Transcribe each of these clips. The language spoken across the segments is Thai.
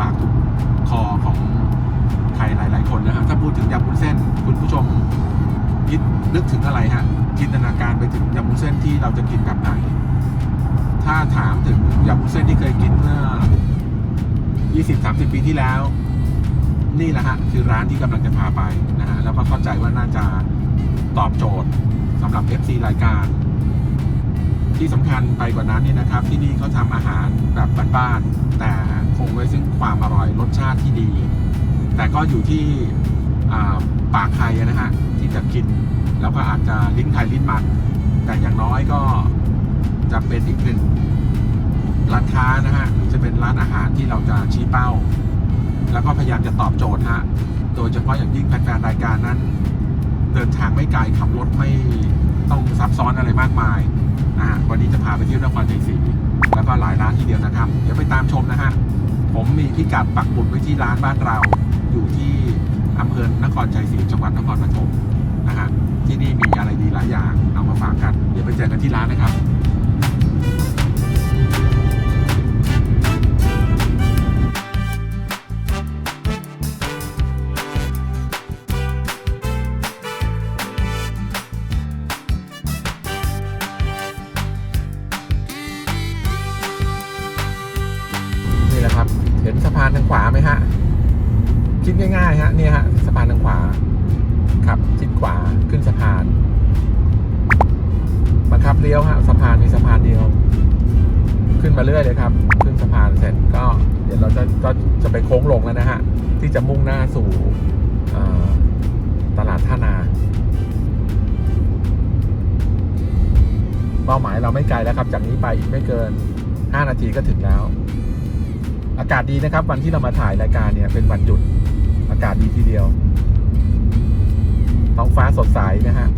ปากถูกคอของใครหลาย ๆ คนนะฮะถ้าพูดถึงยำบุญเส้นคุณผู้ชมคิดนึกถึงอะไรฮะจินตนาการไปถึงยำบุญเส้นที่เราจะกินแบบไหน ถ้าถามถึงยำบุญเส้นที่เคยกินเมื่อ 20-30 ปีที่แล้ว นี่แหละฮะคือร้านที่กำลังจะพาไปนะฮะแล้วก็เข้าใจว่าน่าจะตอบโจทย์สำหรับ FC รายการ ที่สำคัญไปกว่านั้นเนี่ยนะครับ ที่นี่เขาทำอาหารแบบบ้านๆแต่ งไว้ซึ่งความอร่อยรสชาติที่ดี แต่ก็อยู่ที่ปากใครนะฮะ ที่จะกิน แล้วก็อาจจะลิ้นใครลิ้นมัน แต่อย่างน้อยก็จะเป็นอีกหนึ่งร้านค้านะฮะจะเป็นร้านอาหารที่เราจะชี้เป้า แล้วก็พยายามจะตอบโจทย์ฮะโดยเฉพาะอย่างยิ่งแฟนๆรายการนั้น เดินทางไม่ไกลขับรถไม่ต้องซับซ้อนอะไรมากมายนะฮะวันนี้จะพาไปเที่ยวนครชัยศรีแล้วก็หลายร้านทีเดียวนะครับ เดี๋ยวไปตามชมนะฮะ ผมมีพิกัดปักบุตไว้ที่ร้านบ้านเรา อยู่ที่อำเภอนครชัยศรีจังหวัดนครปฐม เห็นสะพานทางขวาไหมฮะ คิดง่ายๆฮะเนี่ยฮะสะพานทางขวา ขับชิดขวาขึ้นสะพานบังคับเลี้ยวฮะสะพานมีสะพานเดียว ขึ้นมาเรื่อยเลยครับ ขึ้นสะพานเสร็จก็เดี๋ยวเราจะก็จะไปโค้งลงแล้วนะฮะที่จะมุ่งหน้าสู่ตลาดท่านาเป้าหมายเราไม่ไกลแล้วครับ จากนี้ไปอีกไม่เกิน 5 นาทีก็ถึงแล้ว อากาศดีนะครับ วันที่เรามาถ่ายรายการเนี่ยเป็นวันหยุด อากาศดีทีเดียว ท้องฟ้าสดใสนะฮะ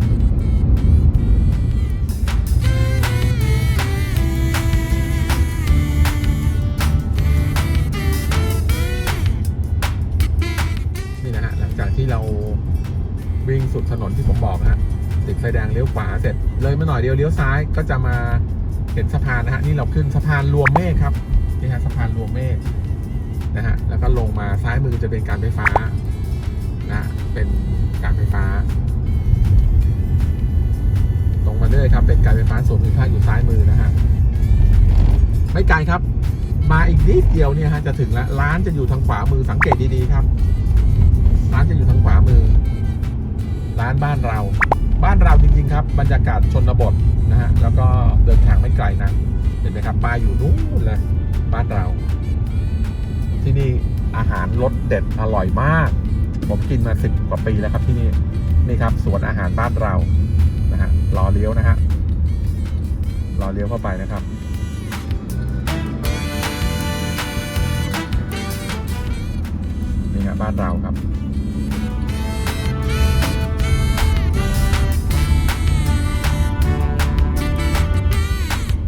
นี่นะฮะหลังจากที่เราวิ่งสุดถนนที่ผมบอกนะฮะติดไฟแดงเลี้ยวขวาเสร็จ เลยมาหน่อยเดียวเลี้ยวซ้ายก็จะมาเห็นสะพานนะฮะ นี่เราขึ้นสะพานรวมเมฆครับ นี่ฮะสะพานรวมเมฆนะฮะแล้วก็ลงมาซ้ายมือจะเป็นการไฟฟ้านะเป็นการไฟฟ้า ตรงมาเรื่อยครับ เป็นการไฟฟ้าส่วนภูมิภาคอยู่ซ้ายมือนะฮะไม่ไกลครับ มาอีกนิดเดียวเนี่ยฮะจะถึงแล้วร้านจะอยู่ทางขวามือสังเกตดีๆครับร้านจะอยู่ทางขวามือ ร้านบ้านเรา บ้านเราจริง ๆ ครับ บรรยากาศชนบทนะฮะแล้วก็เดินทางไม่ไกลนะเห็นไหมครับป้ายอยู่นู้นเลย บ้านเรา ที่นี่อาหารรสเด็ดอร่อยมาก ผมกินมาสิบกว่าปีแล้วครับที่นี่นี่ครับสวนอาหารบ้านเรานะฮะรอเลี้ยวนะฮะรอเลี้ยวเข้าไปนะครับนี่ฮะบ้านเราครับ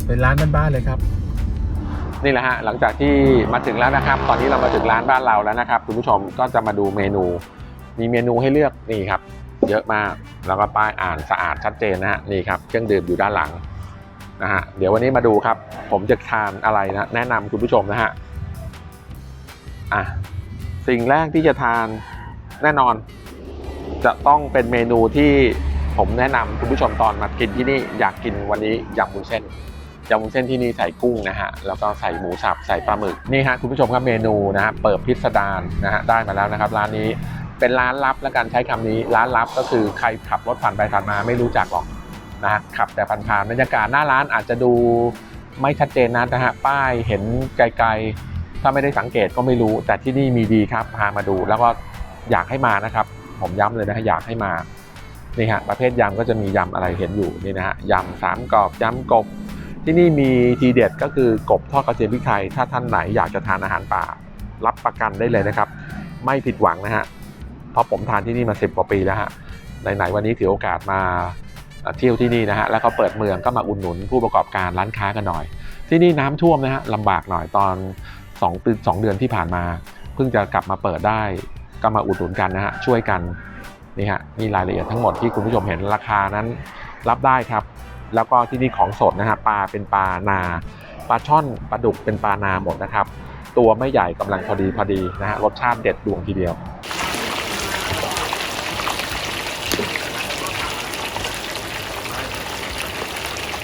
เป็นร้านบ้านๆเลยครับ นี่แหละฮะหลังจากที่มาถึงแล้วนะครับ ตอนนี้เรามาถึงร้านบ้านเราแล้วนะครับคุณผู้ชมก็จะมาดูเมนู มีเมนูให้เลือกนี่ครับ เยอะมากแล้วก็ป้ายอ่านสะอาดชัดเจนนะฮะนี่ครับเครื่องดื่มอยู่ด้านหลังนะฮะเดี๋ยววันนี้มาดูครับ ผมจะทานอะไรนะแนะนำคุณผู้ชมนะฮะอะสิ่งแรกที่จะทานแน่นอน จะต้องเป็นเมนูที่ผมแนะนำคุณผู้ชมตอนมากินที่นี่อยากกินวันนี้ยำวุ้นเส้น ยำวุ้นเส้นที่นี่ใส่กุ้งนะฮะแล้วก็ใส่หมูสับใส่ปลาหมึกนี่ฮะคุณผู้ชมครับเมนูนะฮะเปิดพิสดารนะฮะได้มาแล้วนะครับร้านนี้เป็นร้านลับแล้วกันใช้คำนี้ร้านลับก็คือใครขับรถผ่านไปผ่านมาไม่รู้จักหรอกนะฮะขับแต่ผ่านๆบรรยากาศหน้าร้านอาจจะดูไม่ชัดเจนนะนะฮะป้ายเห็นไกลๆ ถ้าไม่ได้สังเกตก็ไม่รู้ แต่ที่นี่มีดีครับพามาดู แล้วก็อยากให้มานะครับ ผมย้ำเลยนะฮะอยากให้มานี่ฮะประเภทยำก็จะมียำอะไรเห็นอยู่นี่นะฮะยำสามกรอบยำกบ ที่นี่มีทีเด็ดก็คือกบทอดกระเทียมพริกไทย ถ้าท่านไหนอยากจะทานอาหารป่า รับประกันได้เลยนะครับ ไม่ผิดหวังนะฮะเพราะผมทานที่นี่มา 10 กว่าปีแล้วฮะไหนๆวันนี้ถือโอกาสมาเที่ยวที่นี่นะฮะแล้วก็เปิดเมืองก็มาอุดหนุนผู้ประกอบการร้านค้ากันหน่อย ที่นี่น้ำท่วมนะฮะลำบากหน่อยตอน2ปีสองเดือนที่ผ่านมา เพิ่งจะกลับมาเปิดได้ ก็มาอุดหนุนกันนะฮะช่วยกันนี่ฮะมีรายละเอียดทั้งหมดที่คุณผู้ชมเห็นราคานั้นรับได้ครับ แล้วก็ที่นี่ของสดนะฮะปลาเป็นปลานาปลาช่อนปลาดุกเป็นปลานาหมดนะครับ ตัวไม่ใหญ่กำลังพอดีพอดีนะฮะรสชาติเด็ดดวงทีเดียว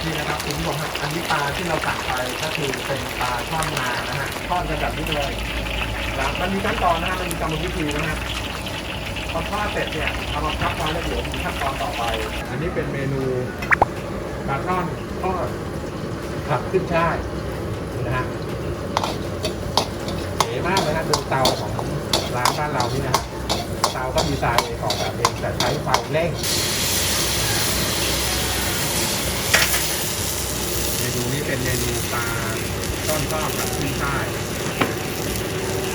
นี่นะครับคุณผู้ชมฮะอันนี้ปลาที่เราสั่งไปก็คือเป็นปลาช่อนนานะฮะทอดกันแบบนี้เลยนะมันมีขั้นตอนนะฮะมันมีกรรมวิธีนะฮะพอทอดเสร็จเนี่ยเอามาพักไว้แล้วเดี๋ยวมีขั้นตอนต่อไป อันนี้เป็นเมนู ลาช่อนทอดผัดขึ้นช่ายนะฮะเก๋มากเลยนะดูเตาของร้านบ้านเรานี่นะเตาก็ดีไซน์เองออกแบบเองแต่ใช้ไฟเร่งเมนูนี้เป็นเมนูปลาต้นทอดกับขึ้นช่าย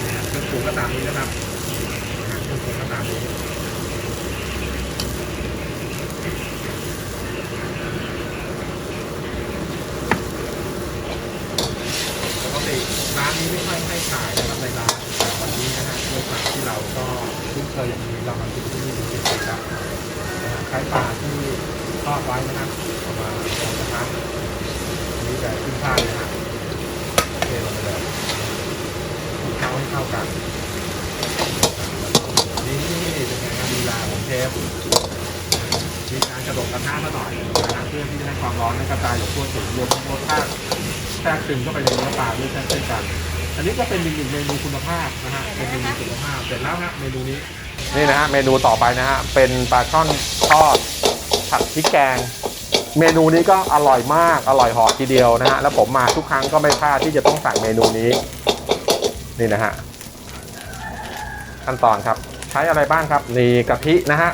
นะฮะเครื่องปรุงก็ตามนี้นะครับเครื่องปรุงก็ตามนี้ปกติร้านนี้ไม่ค่อยให้ ขายนะครับในร้านแต่วันนี้นะฮะด้วยความที่เราก็คุ้นเคยอย่างนี้เรามากินที่นี่เป็นประจำนะฮะใช้ปลาที่ทอดไว้นะครับเอามาลงกระทะอันนี้จะขึ้นช่ายนะฮะเทลงไปเลยคลุกเคล้าให้เข้ากันนี่เป็นไงครับลีลาของเชฟมีการกระดดกระทะมาหน่อยนะเพื่อที่จะให้ความร้อนนั้นกระจายอยู่ทั่วถึงรวมทั้งรสชาติแทรกซึมเข้าไปในเนื้อปลาด้วยเช่นกัน อันนี้ก็เป็นอีกหนึ่งเมนูคุณภาพนะฮะเป็นเมนูคุณภาพเสร็จแล้วฮะเมนูนี้นี่นะฮะเมนูต่อไปนะฮะเป็นปลาช่อนทอดผัดพริกแกง เมนูนี้ก็อร่อยมากอร่อยเหอทีเดียวนะฮะแล้วผมมาทุกครั้งก็ไม่พลาดที่จะต้องสั่งเมนูนี้ นี่นะฮะขั้นตอนครับใช้อะไรบ้างครับนี่กะทินะฮะ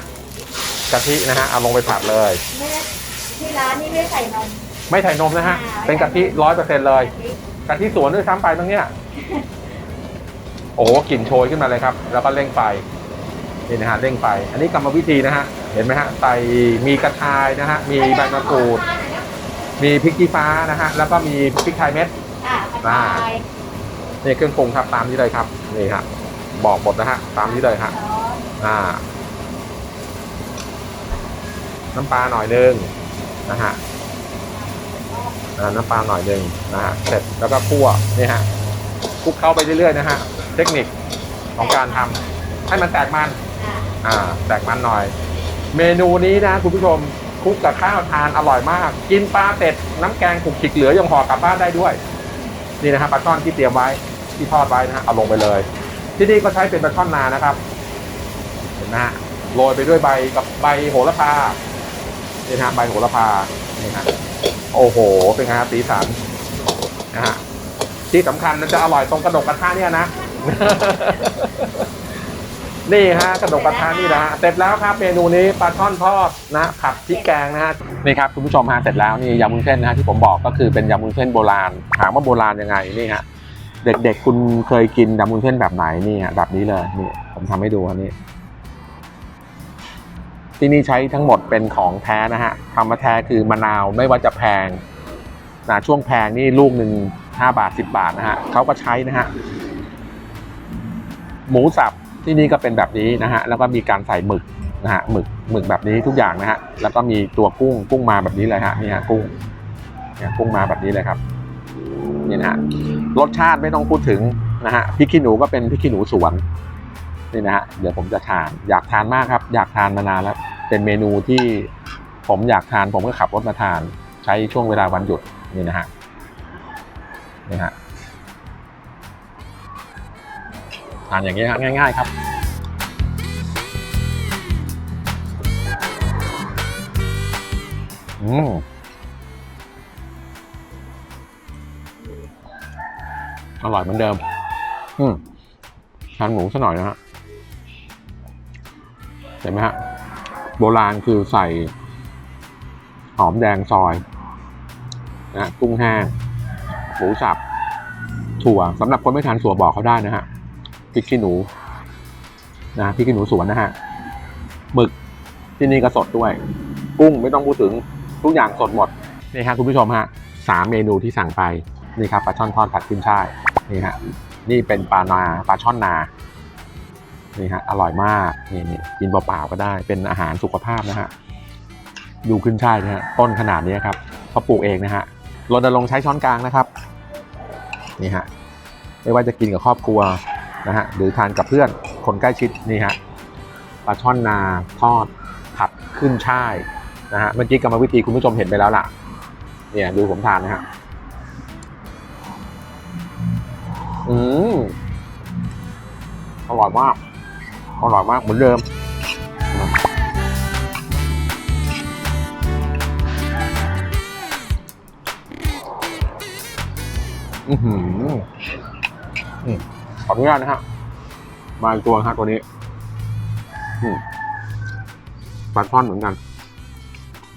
กะทินะฮะเอาลงไปผัดเลย ไม่ได้ที่ร้านนี่ไม่ใส่นม ไม่ใส่นมนะฮะเป็นกะทิร้อยเปอร์เซ็นต์เลยกะทิสวนด้วยซ้ำไปตรงเนี้ย โอ้โหกลิ่นโชยขึ้นมาเลยครับ แล้วก็เร่งไฟนี่นะฮะเร่งไฟ อันนี้กรรมวิธีนะฮะเห็นไหมฮะใส่มีกระชายนะฮะมีใบมะกรูด มีพริกชี้ฟ้านะฮะแล้วก็มีพริกไทยเม็ดอะกระชายนี่เครื่องปรุงครับตามนี้เลยครับนี่ฮะบอกหมดนะฮะตามนี้เลยฮะช้อนอ่า น้ำปลาหน่อยนึงนะฮะอ่าน้ำปลาหน่อยนึงนะฮะเสร็จแล้วก็คั่วนี่ฮะคลุกเข้าไปเรื่อยๆนะฮะ เทคนิคของการทำให้มันแตกมันอะอ่า แตกมันหน่อย เมนูนี้นะคุณผู้ชมคลุกกับข้าวทานอร่อยมาก กินปลาเสร็จน้ำแกงขลุกขิกเหลือยังห่อกลับบ้านได้ด้วย นี่นะฮะปลาช่อนที่เตรียมไว้ที่ทอดไว้นะฮะเอาลงไปเลย ที่นี่ก็ใช้เป็นปลาช่อนนานะครับเห็นไหมฮะโรยไปด้วยใบกับใบโหระพานี่นะฮะใบโหระพานี่ฮะโอ้โหเป็นไงฮะสีสันนะฮะที่สำคัญมันจะอร่อยตรงกระดกกระทะเนี่ยนะ นี่ฮะกระดกกระทะนี่นะฮะเสร็จแล้วครับเมนูนี้ปลาช่อนทอดนะผัดพริกแกงนะฮะนี่ครับคุณผู้ชมฮะเสร็จแล้วนี่ยำมุ้นเส้นนะฮะที่ผมบอกก็คือเป็นยำมุ้นเส้นโบราณถามว่าโบราณยังไงนี่ฮะเด็กๆคุณเคยกินยำมุ้นเส้นแบบไหนนี่ฮะแบบนี้เลยนี่ผมทำให้ดูอันนี้ที่นี่ใช้ทั้งหมดเป็นของแท้นะฮะคำว่าแท้คือมะนาวไม่ว่าจะแพงนะช่วงแพงนี่ลูกหนึ่งห้าบาทสิบาทนะฮะเขาก็ใช้นะฮะ หมูสับที่นี่ก็เป็นแบบนี้นะฮะแล้วก็มีการใส่หมึกนะฮะหมึกหมึกแบบนี้ทุกอย่างนะฮะแล้วก็มีตัวกุ้งกุ้งมาแบบนี้เลยฮะนี่ฮะกุ้งเนี่ยกุ้งมาแบบนี้เลยครับนี่นะฮะรสชาติไม่ต้องพูดถึงนะฮะพริกขี้หนูก็เป็นพริกขี้หนูสวนนี่นะฮะเดี๋ยวผมจะทานอยากทานมากครับ อยากทานมานานแล้ว เป็นเมนูที่ผมอยากทานผมก็ขับรถมาทาน ใช้ช่วงเวลาวันหยุดนี่นะฮะนี่ฮะ ทานอย่างนี้ฮะง่าย ๆ ครับอืมอร่อยเหมือนเดิม อืมทานหมูซะหน่อยนะฮะเห็นไหมฮะ โบราณคือใส่ หอมแดงซอยนะกุ้งแห้ง หมูสับ ถั่วสำหรับคนไม่ทานถั่วบอกเขาได้นะฮะ พริกขี้หนูนะพริกขี้หนูสวนนะฮะหมึกที่นี่ก็สดด้วย กุ้งไม่ต้องพูดถึงทุกอย่างสดหมดนี่ครับคุณผู้ชมฮะสามเมนูที่สั่งไปนี่ครับปลาช่อนทอดผัดขึ้นช่ายนี่ฮะนี่เป็นปลานาปลาช่อนนานี่ฮะอร่อยมากนี่นี่กินเปล่าๆก็ได้เป็นอาหารสุขภาพนะฮะดูขึ้นช่ายนะฮะต้นขนาดนี้ครับเขาปลูกเองนะฮะรณรงค์ใช้ช้อนกลางนะครับนี่ฮะไม่ว่าจะกินกับครอบครัว นะฮะหรือทานกับเพื่อนคนใกล้ชิดนี่ฮะปลาช่อนนาทอดผัดขึ้นช่ายนะฮะเมื่อกี้กรรมวิธีคุณผู้ชมเห็นไปแล้วล่ะ เนี่ยดูผมทานนะฮะอืมอร่อยมากอร่อยมากเหมือนเดิมอือหืออืม ขออนุญาตนะฮะ มาอีกตัวฮะตัวนี้ปลาช่อนเหมือนกัน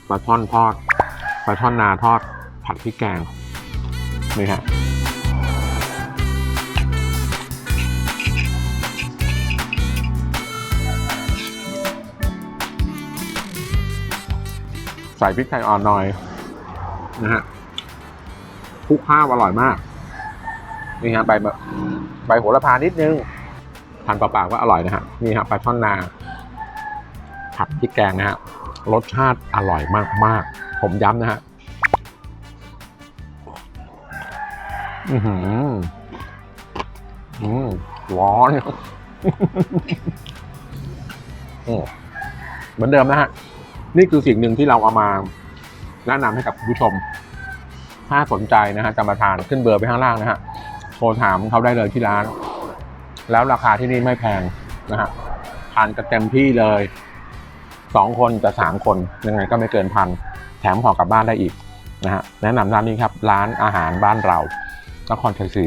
ปลาช่อนทอดปลาช่อนนาทอด ผัดพริกแกงนี่ฮะใส่พริกไทยอ่อนหน่อยนะฮะคุกข้าวอร่อยมาก นี่ฮะใบใบโหระพานิดนึงทานเปล่าๆก็อร่อยนะฮะนี่ฮะปลาช่อนนาผัดพริกแกงนะฮะรสชาติอร่อยมากๆ ผมย้ำนะฮะอือหืออืมร้อนอืมเหมือนเดิมนะฮะ นี่คือสิ่งหนึ่งที่เราเอามาแนะนำให้กับคุณผู้ชม ถ้าสนใจนะฮะจะมาทานขึ้นเบอร์ไปข้างล่างนะฮะ โทรถามเขาได้เลยที่ร้าน แล้วราคาที่นี่ไม่แพงนะฮะทานกันเต็มที่เลยสองคนจะสามคนยังไงก็ไม่เกินพันแถมห่อกลับบ้านได้อีกนะฮะแนะนำร้านนี้ครับร้านอาหารบ้านเรานครชัยศรี